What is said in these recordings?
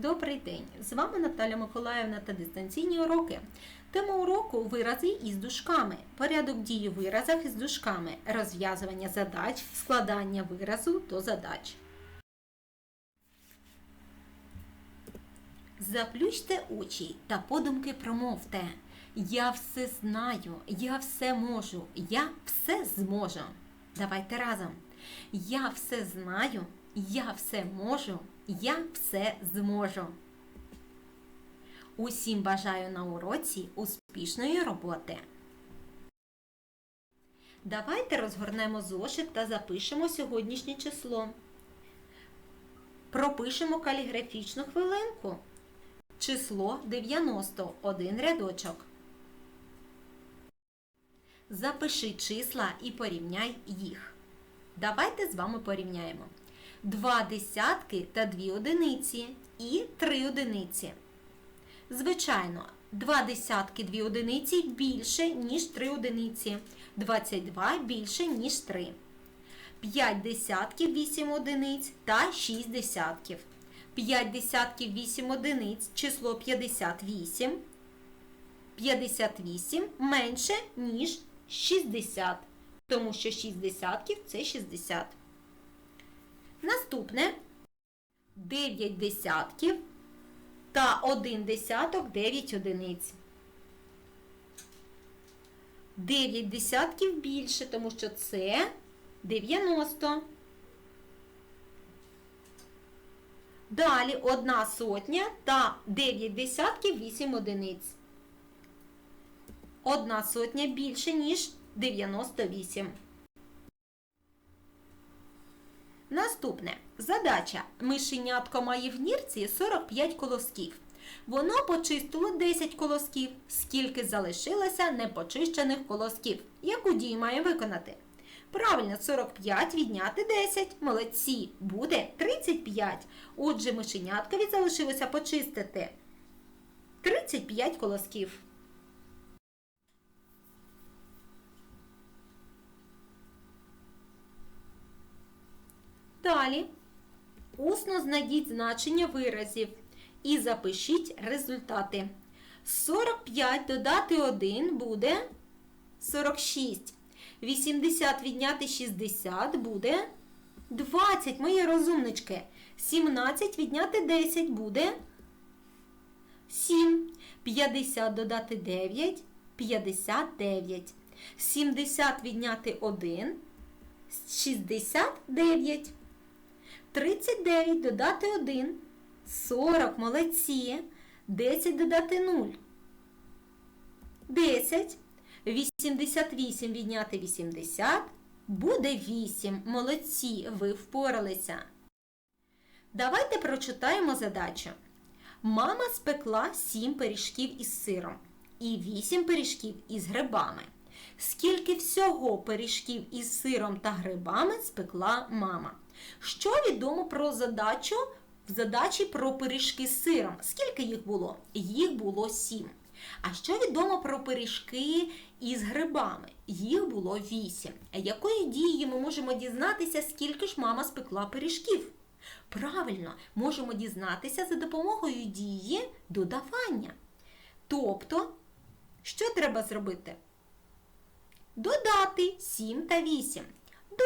Добрий день! З вами Наталя Миколаївна та дистанційні уроки. Тема уроку вирази із дужками. Порядок дії у виразах із дужками. Розв'язування задач, складання виразу до задач. Заплющте очі та подумки промовте. Я все знаю, я все можу, я все зможу. Давайте разом. Я все знаю, я все можу, я все зможу. Усім бажаю на уроці успішної роботи. Давайте розгорнемо зошит та запишемо сьогоднішнє число. Пропишемо каліграфічну хвилинку. Число 90, один рядочок. Запиши числа і порівняй їх. Давайте з вами порівняємо. Два десятки та дві одиниці і три одиниці. Звичайно, два десятки дві одиниці більше, ніж три одиниці. 22 більше, ніж 3. 5 десятків 8 одиниць та 6 десятків. 5 десятків 8 одиниць, число 58. 58 менше, ніж 60. Тому що 6 десятків це 60. Наступне 9 десятків та 1 десяток 9 одиниць. 9 десятків більше, тому що це 90. Далі 1 сотня та 9 десятків 8 одиниць. 1 сотня більше, ніж 98. Наступне. Задача. Мишенятко має в нірці 45 колосків. Воно почистило 10 колосків. Скільки залишилося непочищених колосків? Яку дію має виконати? Правильно, 45 відняти 10. Молодці. Буде 35. Отже, мишеняткові залишилося почистити 35 колосків. Далі усно знайдіть значення виразів і запишіть результати. 45 додати 1 буде 46. 80 відняти 60 буде 20, мої розумнички. 17 відняти 10 буде 7. 50 додати 9 59. 70 відняти 1 69. 39 додати 1. 40, молодці. 10 додати 0. 10. 88 відняти 80. Буде 8. Молодці, ви впоралися. Давайте прочитаємо задачу. Мама спекла 7 пиріжків із сиром і 8 пиріжків із грибами. Скільки всього пиріжків із сиром та грибами спекла мама? Що відомо про задачу в задачі про пиріжки з сиром? Скільки їх було? Їх було 7. А що відомо про пиріжки із грибами? Їх було 8. А якої дії ми можемо дізнатися, скільки ж мама спекла пиріжків? Правильно, можемо дізнатися за допомогою дії додавання. Тобто, що треба зробити? Додати 7 та 8.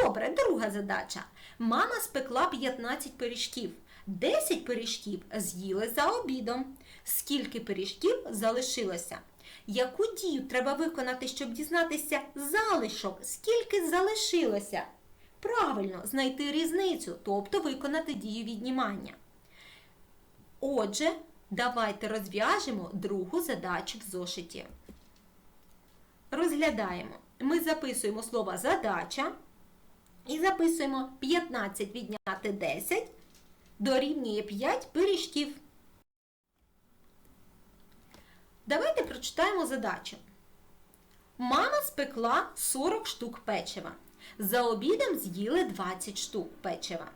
Добре, друга задача. Мама спекла 15 пиріжків. 10 пиріжків з'їли за обідом. Скільки пиріжків залишилося? Яку дію треба виконати, щоб дізнатися залишок? Скільки залишилося? Правильно, знайти різницю, тобто виконати дію віднімання. Отже, давайте розв'яжемо другу задачу в зошиті. Розглядаємо. Ми записуємо слово задача і записуємо 15 відняти 10 дорівнює 5 пиріжків. Давайте прочитаємо задачу. Мама спекла 40 штук печива. За обідом з'їли 20 штук печива.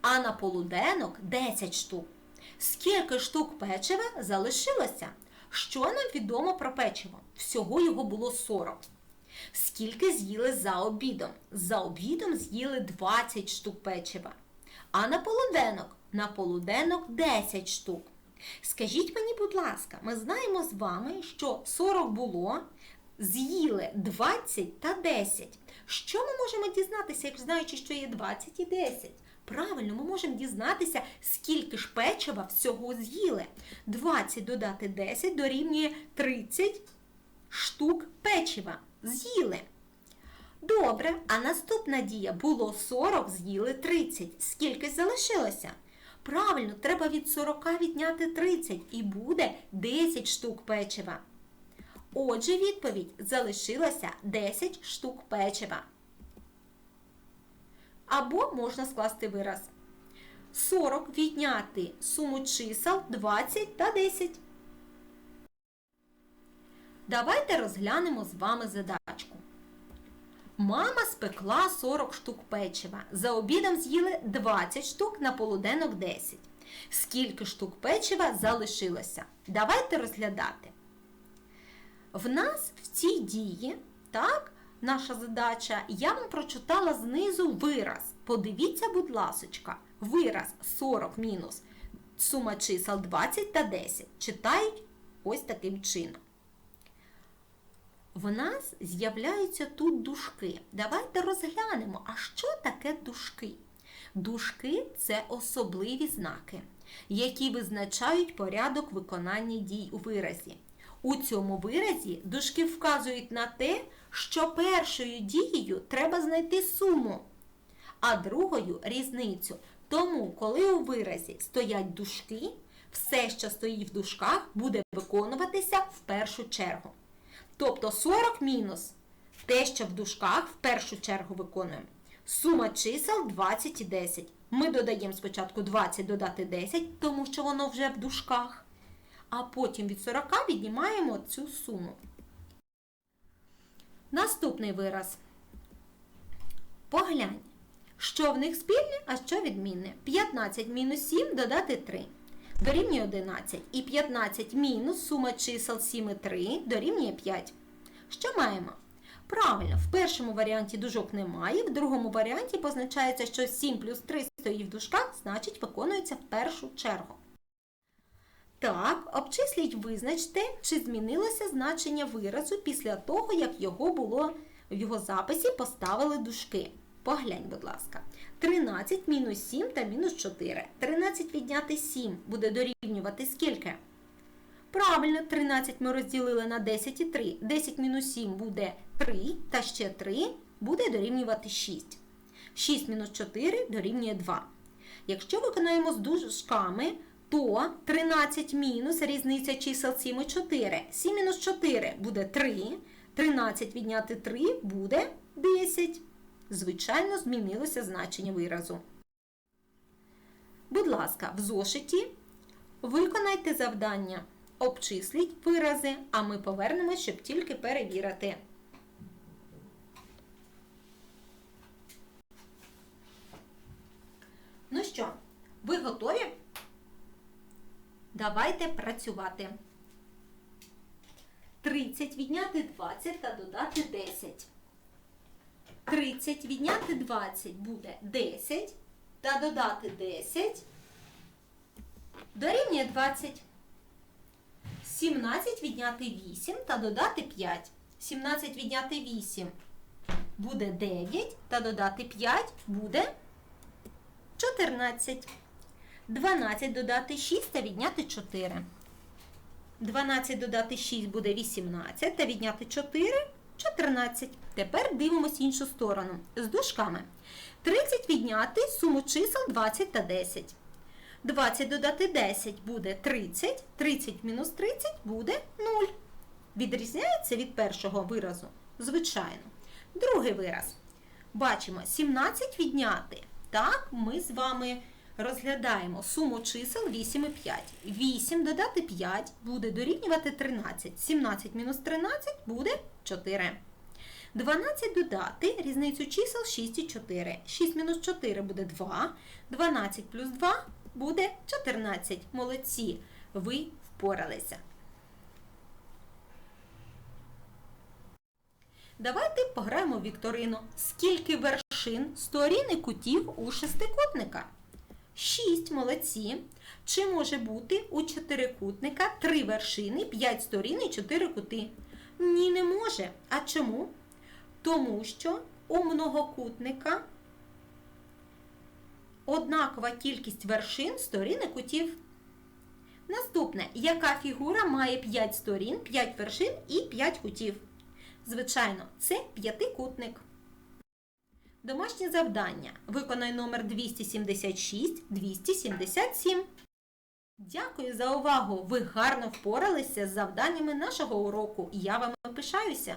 А на полуденок 10 штук. Скільки штук печива залишилося? Що нам відомо про печиво? Всього його було 40. Скільки з'їли за обідом? За обідом з'їли 20 штук печива. А на полуденок? На полуденок 10 штук. Скажіть мені, будь ласка, ми знаємо з вами, що 40 було, з'їли 20 та 10. Що ми можемо дізнатися, як знаючи, що є 20 і 10? Правильно, ми можемо дізнатися, скільки ж печива всього з'їли. 20 додати 10 дорівнює 30 штук печива. З'їли. Добре, а наступна дія було 40, з'їли 30. Скільки залишилося? Правильно, треба від 40 відняти 30 і буде 10 штук печива. Отже, відповідь залишилося 10 штук печива. Або можна скласти вираз. 40 відняти суму чисел 20 та 10. Давайте розглянемо з вами задачку. Мама спекла 40 штук печива. За обідом з'їли 20 штук на полуденок 10. Скільки штук печива залишилося? Давайте розглядати. В нас в цій дії, так, наша задача, я вам прочитала знизу вираз. Подивіться, будь ласочка, вираз 40 мінус сума чисел 20 та 10. Читають ось таким чином. В нас з'являються тут дужки. Давайте розглянемо, а що таке дужки? Дужки це особливі знаки, які визначають порядок виконання дій у виразі. У цьому виразі дужки вказують на те, що першою дією треба знайти суму, а другою різницю. Тому, коли у виразі стоять дужки, все, що стоїть в дужках, буде виконуватися в першу чергу. Тобто 40 мінус те, що в дужках в першу чергу виконуємо. Сума чисел 20 і 10. Ми додаємо спочатку 20 додати 10, тому що воно вже в дужках. А потім від 40 віднімаємо цю суму. Наступний вираз. Поглянь, що в них спільне, а що відмінне. 15 мінус 7 додати 3 дорівнює 11. І 15 мінус сума чисел 7 і 3 дорівнює 5. Що маємо? Правильно, в першому варіанті дужок немає, в другому варіанті позначається, що 7 плюс 3 стоїть в дужках, значить виконується в першу чергу. Так, обчисліть, визначте, чи змінилося значення виразу після того, як його було в його записі поставили дужки. Поглянь, будь ласка. 13 мінус 7 та мінус 4. 13 відняти 7 буде дорівнювати скільки? Правильно, 13 ми розділили на 10 і 3. 10 мінус 7 буде 3, та ще 3 буде дорівнювати 6. 6 мінус 4 дорівнює 2. Якщо виконаємо з дужками, то 13 мінус різниця чисел 7 і 4. 7 мінус 4 буде 3. 13 відняти 3 буде 10. Звичайно, змінилося значення виразу. Будь ласка, в зошиті виконайте завдання. Обчисліть вирази, а ми повернемось, щоб тільки перевірити. Ну що, ви готові? Давайте працювати. 30 відняти 20 та додати 10. 30 відняти 20 буде 10 та додати 10 дорівнює 20. 17 відняти 8 та додати 5. 17 відняти 8 буде 9 та додати 5 буде 14. 12 додати 6 та відняти 4. 12 додати 6 буде 18 та відняти 4 14. Тепер дивимось іншу сторону з дужками. 30 відняти суму чисел 20 та 10. 20 додати 10 буде 30, 30 мінус 30 буде 0. Відрізняється від першого виразу? Звичайно. Другий вираз. Бачимо 17 відняти. Так, ми з вами розглядаємо суму чисел 8 і 5. 8 додати 5 буде дорівнювати 13. 17 мінус 13 буде 4. 12 додати різницю чисел 6 і 4. 6 мінус 4 буде 2. 12 плюс 2 буде 14. Молодці. Ви впоралися. Давайте пограємо в вікторину. Скільки вершин, сторін і кутів у шестикутника? 6. Молодці. Чи може бути у чотирикутника три вершини, п'ять сторін і чотири кути? Ні, не може. А чому? Тому що у многокутника однакова кількість вершин, сторін і кутів. Наступне, яка фігура має 5 сторін, 5 вершин і 5 кутів? Звичайно, це п'ятикутник. Домашнє завдання. Виконай номер 276, 277. Дякую за увагу! Ви гарно впоралися з завданнями нашого уроку. Я вами пишаюся.